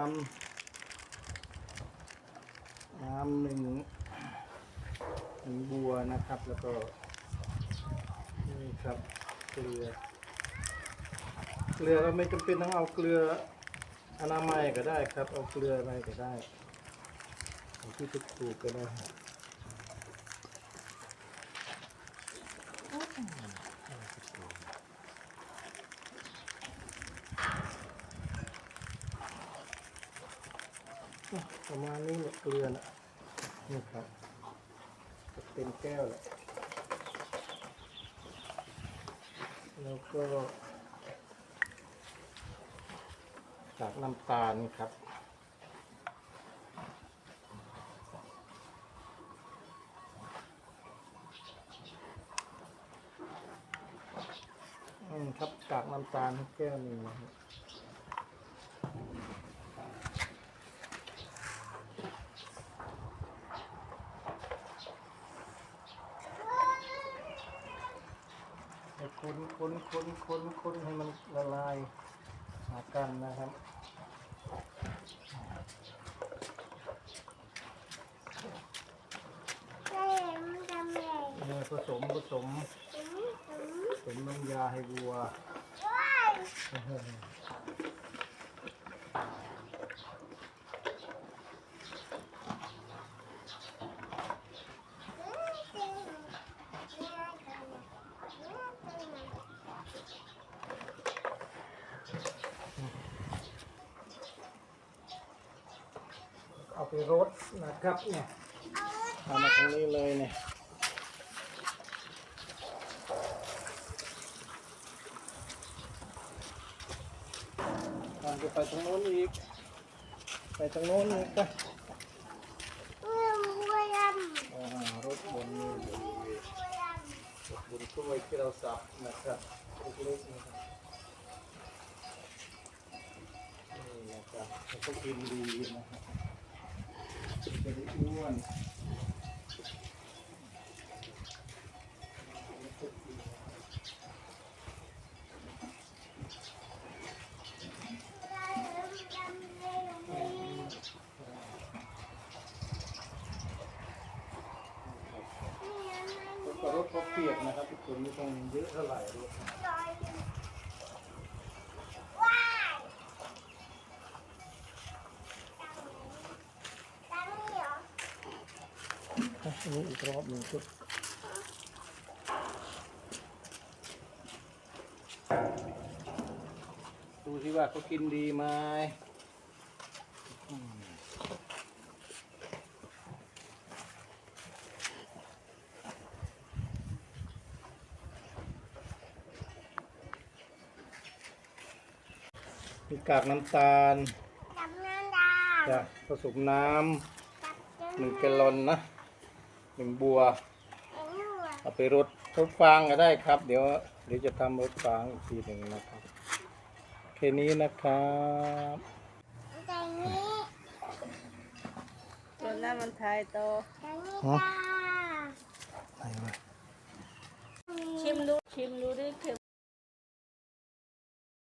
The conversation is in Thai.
น้ำน้ำหนึ่งหนึ่งบัวนะครับ แล้วก็นี่ครับเกลือ เกลือเราไม่จำเป็นต้องเอาเกลืออนามัยก็ได้ครับ เอาเกลืออะไรก็ได้เอาที่ถูกๆก็ได้ครับ ประมาณนี้เนี่ยเกลือนะนี่ครับเต็มแก้วแหละแล้วก็จากน้ำตาลครับอืมครับกากน้ำตาลแก้วหนึ่งนะครับ นคนคนคนคนให้มันละลายหากันนะครับใช่มันทำไงเออผสมผสมอืมอืมผสมน้ำยาให้วัว ว้าย อืมจริงเนี่ยกันเนี่ยกัน เอาไปรดนะครับเนี่ยเอามาตรงนี้เลยเนี่ยตามจะไปตรงโน้นอีก ไปตรงโน้นอีกไปเออมัยำรถบนนี้บนวัวยบนถ้วยที่เราสับนะครับเล็กๆนะครับนี่นะครับแล้วก็กินดีนะครับ จะได้อ้วนรถก็รถเขาเปียกนะครับทุกคนไม่ต้องเยอะเท่าไหร่รถ อะอันนี้อีกรอบหนึ่งชุดดูสิว่าเขากินดีไหมอืมมีกากน้ำตาลจับน้ำดาจะผสมน้จับจำหนึ่งแกลลอนนะ หนึ่งบัวไอ้หนูอะเอาไปรดรดฟางก็ได้ครับ เดี๋ยวเดี๋ยวจะทำรดฟางอีกทีหนึ่งนะครับแค่นี้นะครับใจนี้จนหน้ามันทายโตใจนี้จ้าไหนวะชิมดูชิมดูดิเค็ม